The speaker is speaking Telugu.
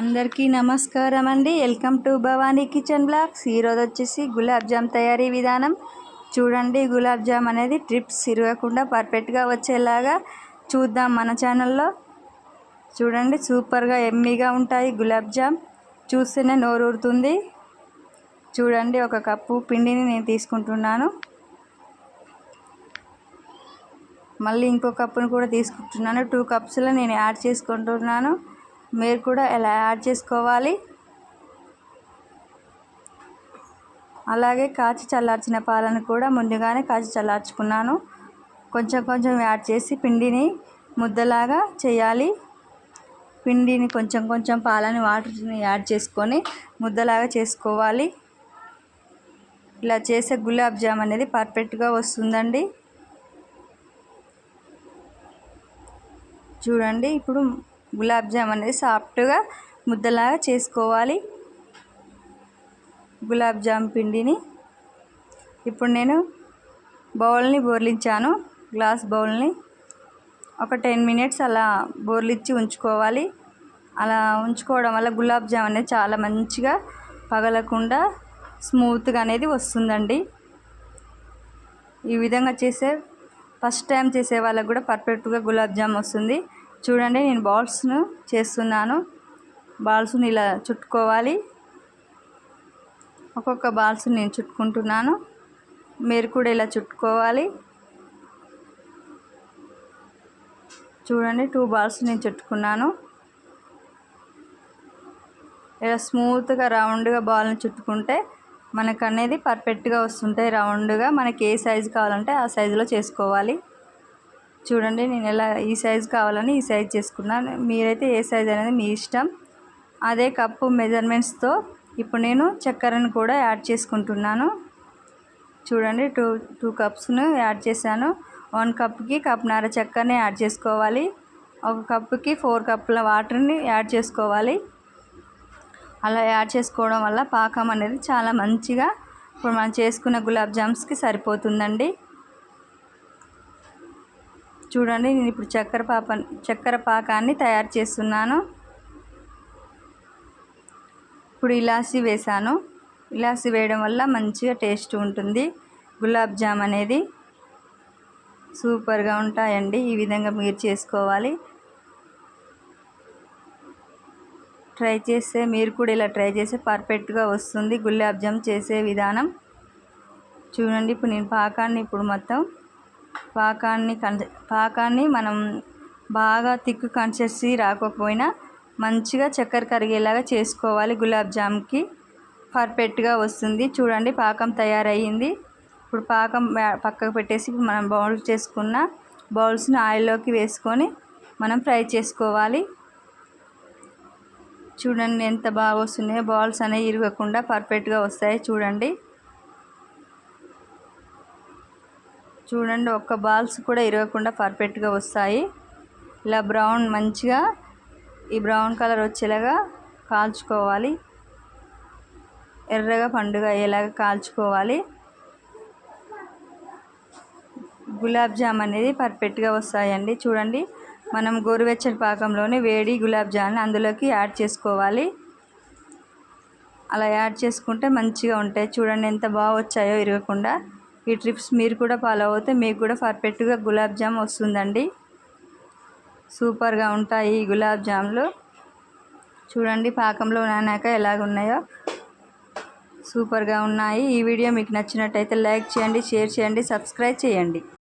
అందరికీ నమస్కారం అండి welcome to Bhavani kitchen blogs. ఈరోజు వచ్చేసి గులాబ్ జామ్ తయారీ విధానం. చూడండి గులాబ్ జామ్ అనేది ట్రిప్స్ ఇరగకుండా పర్ఫెక్ట్గా వచ్చేలాగా చూద్దాం మన ఛానల్లో చూడండి సూపర్గా ఎమ్మీగా ఉంటాయి గులాబ్ జామ్. చూస్తేనే నోరూరుతుంది చూడండి ఒక కప్పు పిండిని నేను తీసుకుంటున్నాను. మళ్ళీ ఇంకో కప్పును కూడా తీసుకుంటున్నాను. టూ కప్స్లో నేను యాడ్ చేసుకుంటున్నాను. మీరు కూడా ఎలా యాడ్ చేసుకోవాలి? అలాగే కాచి చల్లార్చిన పాలను కూడా ముందుగానే కాచి చల్లార్చుకున్నాను. కొంచెం కొంచెం యాడ్ చేసి పిండిని ముద్దలాగా చేయాలి. పిండిని కొంచెం కొంచెం పాలని వాటర్ని యాడ్ చేసుకొని ముద్దలాగా చేసుకోవాలి. ఇలా చేసే గులాబ్ జామ్ అనేది పర్ఫెక్ట్గా వస్తుందండి. చూడండి ఇప్పుడు గులాబ్ జామ్ అనేది సాఫ్ట్గా ముద్దలాగా చేసుకోవాలి. గులాబ్ జామ్ పిండిని ఇప్పుడు నేను బౌల్ని బోర్లించాను. గ్లాస్ బౌల్ని ఒక టెన్ మినిట్స్ అలా బోర్లిచ్చి ఉంచుకోవాలి. అలా ఉంచుకోవడం వల్ల గులాబ్ జామ్ అనేది చాలా మంచిగా పగలకుండా స్మూత్గా అనేది వస్తుందండి. ఈ విధంగా చేసే ఫస్ట్ టైం చేసే వాళ్ళకు కూడా పర్ఫెక్ట్గా గులాబ్ జామ్ వస్తుంది. చూడండి నేను బాల్స్ను చేస్తున్నాను. బాల్స్ని ఇలా చుట్టుకోవాలి. ఒక్కొక్క బాల్స్ నేను చుట్టుకుంటున్నాను. మీరు కూడా ఇలా చుట్టుకోవాలి. చూడండి టూ బాల్స్ నేను చుట్టుకున్నాను. ఇలా స్మూత్గా రౌండ్గా బాల్ని చుట్టుకుంటే మనకు అనేది పర్ఫెక్ట్గా వస్తుంటాయి. రౌండ్గా మనకి ఏ సైజు కావాలంటే ఆ సైజులో చేసుకోవాలి. చూడండి నేను ఎలా ఈ సైజ్ కావాలని ఈ సైజ్ చేసుకున్నాను మీరైతే ఏ సైజ్ అనేది మీ ఇష్టం. అదే కప్పు మెజర్మెంట్స్తో ఇప్పుడు నేను చక్కెరను కూడా యాడ్ చేసుకుంటున్నాను. చూడండి టూ టూ కప్స్ను యాడ్ చేశాను. వన్ కప్కి కప్నర చక్కెరని యాడ్ చేసుకోవాలి. ఒక కప్పుకి ఫోర్ కప్పుల వాటర్ని యాడ్ చేసుకోవాలి. అలా యాడ్ చేసుకోవడం వల్ల పాకం అనేది చాలా మంచిగా ఇప్పుడు మనం చేసుకున్న గులాబ్ జామ్స్కి సరిపోతుందండి. చూడండి నేను ఇప్పుడు చక్కెర పాప చక్కెర పాకాన్ని తయారు చేస్తున్నాను. ఇప్పుడు ఇలాచి వేసాను ఇలాచి వేయడం వల్ల మంచిగా టేస్ట్ ఉంటుంది. గులాబ్ జామ్ అనేది సూపర్గా ఉంటాయండి. ఈ విధంగా మీరు చేసుకోవాలి. ట్రై చేస్తే మీరు కూడా ఇలా ట్రై చేస్తే పర్ఫెక్ట్గా వస్తుంది. గులాబ్ జామ్ చేసే విధానం. చూడండి ఇప్పుడు నేను పాకాన్ని ఇప్పుడు మొత్తం పాకాన్ని కన్ పాకాన్ని మనం బాగా తిక్కు కన్సిస్టెన్సీ రాకపోయినా మంచిగా చక్కెర కరిగేలాగా చేసుకోవాలి. గులాబ్ జామ్కి పర్ఫెక్ట్గా వస్తుంది. చూడండి పాకం తయారయ్యింది. ఇప్పుడు పాకం పక్కకు పెట్టేసి మనం బౌల్ చేసుకున్న బౌల్స్ని ఆయిల్లోకి వేసుకొని మనం ఫ్రై చేసుకోవాలి. చూడండి ఎంత బాగా వస్తున్నాయో. బౌల్స్ అనేవి ఇరగకుండా పర్ఫెక్ట్గా వస్తాయి. చూడండి. చూడండి ఒక్క బాల్స్ కూడా ఇరగకుండా పర్ఫెక్ట్గా వస్తాయి. ఇలా బ్రౌన్ మంచిగా ఈ బ్రౌన్ కలర్ వచ్చేలాగా కాల్చుకోవాలి. ఎర్రగా పండుగ అయ్యేలాగా కాల్చుకోవాలి. గులాబ్ జామ్ అనేది పర్ఫెక్ట్గా వస్తాయండి. చూడండి మనం గోరువెచ్చని పాకంలోనే వేడి గులాబ్ జామ్ని అందులోకి యాడ్ చేసుకోవాలి. అలా యాడ్ చేసుకుంటే మంచిగా ఉంటాయి. చూడండి ఎంత బాగా వచ్చాయో ఇరగకుండా. ఈ ట్రిప్స్ మీరు కూడా ఫాలో అవుతే మీకు కూడా పర్ఫెక్ట్గా గులాబ్ జామ్ వస్తుందండి. సూపర్గా ఉంటాయి ఈ గులాబ్ జామ్లు. చూడండి పాకంలో నానాక ఎలాగున్నాయో సూపర్గా ఉన్నాయి. ఈ వీడియో మీకు నచ్చినట్టయితే లైక్ చేయండి షేర్ చేయండి సబ్స్క్రైబ్ చేయండి.